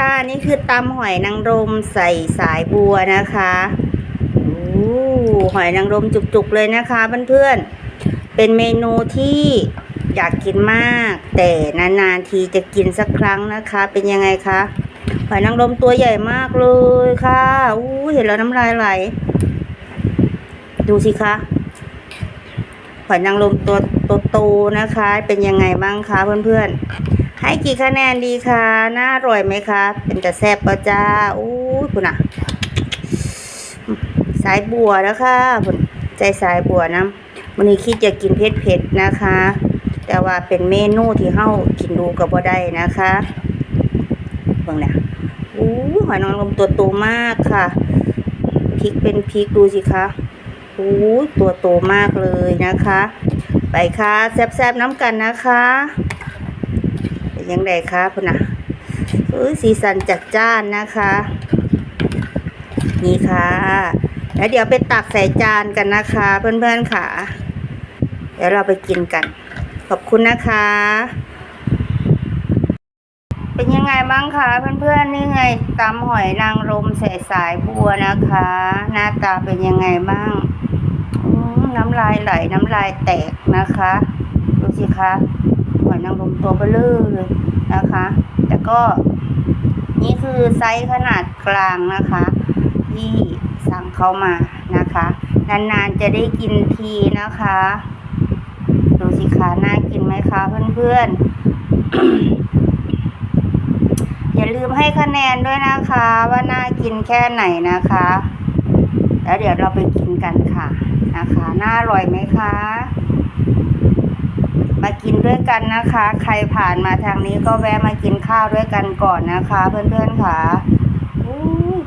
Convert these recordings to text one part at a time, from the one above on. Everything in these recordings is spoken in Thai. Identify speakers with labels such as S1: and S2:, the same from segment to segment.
S1: ค่ะ นี่คือตำหอยนางรมใส่สายบัวนะคะโอ้หอยนางรมจุกๆเลยนะคะเพื่อนๆเป็นเมนูที่อยากกินมาก แต่นานๆทีจะกินสักครั้งนะคะ เป็นยังไงคะหอยนางรมตัวใหญ่มากเลยค่ะอู้เห็นแล้วน้ำลายไหล ดูสิคะหอยนางรมตัวโตๆนะคะ เป็นยังไงบ้างคะเพื่อนๆ ให้กี่คะแนนดีคะน่าอร่อยไหมคะ เป็นแต่แซ่บปะจ้าอู้คุณอะสายบัวแล้วค่ะคุณใจสายบัวนะวันนี้คิดจะกินเผ็ดๆนะคะ แต่ว่าเป็นเมนูที่เฮากินดูกับบ่ได้นะคะเบิ่งเนี่ยอู้หอยนางรมตัวโตมากค่ะพริกเป็นพริกดูสิคะอู้ตัวโตมากเลยนะคะ ไปค่ะแซ่บๆน้ำกันนะคะ ยังไงคะพุ่นนะเอ้ยสีสันจัดจ้านนะคะ นี่ค่ะ แล้วเดี๋ยวไปตักใส่จานกันนะคะ เพื่อนๆค่ะ เดี๋ยวเราไปกินกัน ขอบคุณนะคะ เป็นยังไงบ้างคะเพื่อนๆนี่ไงตำหอยนางรมใส่สายบัวนะคะ หน้าตาเป็นยังไงบ้างน้ำลายไหลน้ำลายแตกนะคะ ดูสิคะ หอยนางรมตัวเบลอเลยนะคะ แต่ก็นี่คือไซส์ขนาดกลางนะคะ ที่สั่งเข้ามานะคะ นานๆจะได้กินทีนะคะ ดูสิคะน่ากินไหมคะเพื่อนๆ อย่าลืมให้คะแนนด้วยนะคะ ว่าน่ากินแค่ไหนนะคะ แล้วเดี๋ยวเราไปกินกันค่ะนะคะ น่าอร่อยไหมคะ มากินด้วยกันนะคะ ใครผ่านมาทางนี้ก็แวะมากินข้าวด้วยกันก่อนนะคะ เพื่อนๆค่ะอู้ย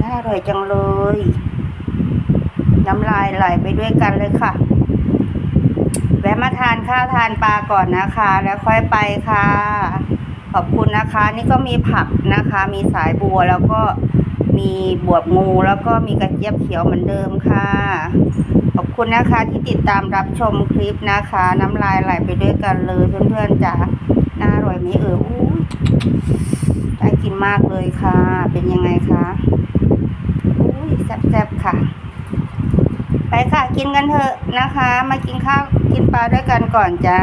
S1: น่าอร่อยจังเลย น้ำลายไหลไปด้วยกันเลยค่ะ แวะมาทานข้าวทานปลาก่อนนะคะ แล้วค่อยไปค่ะ ขอบคุณนะคะ นี่ก็มีผักนะคะ มีสายบัวแล้วก็ มีบวบงูแล้วก็มีกระเจี๊ยบเขียวเหมือนเดิมค่ะ ขอบคุณนะคะที่ติดตามรับชมคลิปนะคะ น้ำลายไหลไปด้วยกันเลยเพื่อนๆจ๋าน่าอร่อยไหมเอออู้น่ากินมากเลยค่ะ เป็นยังไงคะอุ้ยแซ่บๆค่ะ ไปค่ะ กินกันเถอะนะคะ มากินข้าวกินปลาด้วยกันก่อนจ้า